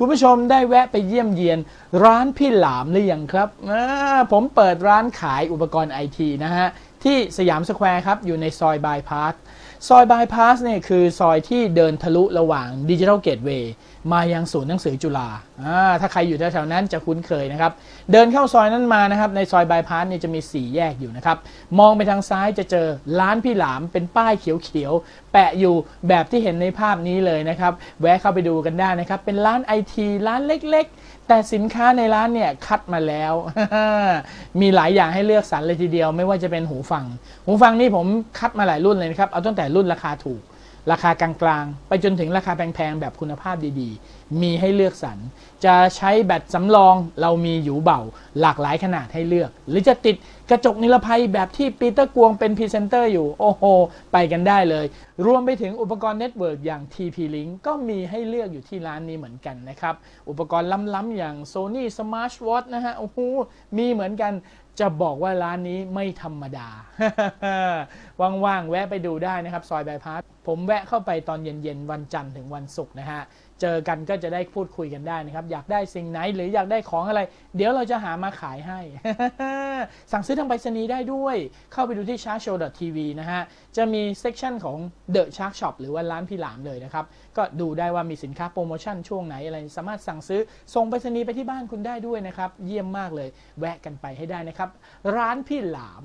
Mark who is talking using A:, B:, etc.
A: คุณผู้ชมได้แวะไปเยี่ยมเยียนร้านพี่หลามหรือยังครับผมเปิดร้านขายอุปกรณ์ไอทีนะฮะที่สยามสแควร์ครับ อยู่ในซอยบายพาสซอยบายพาสเนี่ยคือซอยที่เดินทะลุระหว่างดิจิทัลเกตเวย์มายังศูนย์หนังสือจุฬาอ่าถ้าใครอยู่แถวๆนั้นจะคุ้นเคยนะครับ เดินเข้าซอยนั้นมานะครับ ในซอยบายพาสเนี่ยจะมี 4 แยกอยู่นะครับ มองไปทางซ้ายจะเจอร้านพี่หลามเป็นป้ายเขียวๆ แปะอยู่แบบที่เห็นในภาพนี้เลยนะครับ แวะเข้าไปดูกันได้นะครับ เป็นร้านไอทีร้านเล็กๆ แต่สินค้าในร้านเนี่ยคัดมาแล้ว มีหลายอย่างให้เลือกสรรเลยทีเดียว ไม่ว่าจะเป็นหูฟัง หูฟังนี่ผมคัดมาหลายรุ่นเลยนะครับ เอาตั้งแต่รุ่นราคาถูก ราคากลางๆ ไปจนถึงราคาแพงๆ แบบคุณภาพดีๆ มีให้เลือกสรร จะใช้แบตสำรองเรามีอยู่เบาหลากหลายขนาดให้เลือก หรือจะติดกระจกนิรภัยแบบที่ปีเตอร์กวงเป็นพรีเซนเตอร์อยู่ โอ้โห ไปกันได้เลย รวมไปถึงอุปกรณ์เน็ตเวิร์กอย่าง TP-Link ก็มีให้เลือกอยู่ที่ร้านนี้เหมือนกันนะครับ อุปกรณ์ล้ำๆอย่าง Sony Smart Watch นะฮะ โอ้โห มีเหมือนกันจะบอกว่าร้านนี้ไม่ธรรมดา ว่างๆ แวะไปดูได้นะครับ ซอยบายพาสผมแวะเข้าไปตอนเย็นๆวันจันทร์ถึงวันศุกร์นะฮะ เจอกันก็จะได้พูดคุยกันได้นะครับ อยากได้สิ่งไหนหรืออยากได้ของอะไร เดี๋ยวเราจะหามาขายให้ สั่งซื้อทางไปรษณีย์ได้ด้วย เข้าไปดูที่ sharkshow.tv นะฮะ จะมีเซกชันของ The Shark Shop หรือว่าร้านพี่หลามเลยนะครับ ก็ดูได้ว่ามีสินค้าโปรโมชั่นช่วงไหนอะไร สามารถสั่งซื้อส่งไปรษณีย์ไปที่บ้านคุณได้ด้วยนะครับ เยี่ยมมากเลย แวะกันไปให้ได้นะครับ ร้านพี่หลาม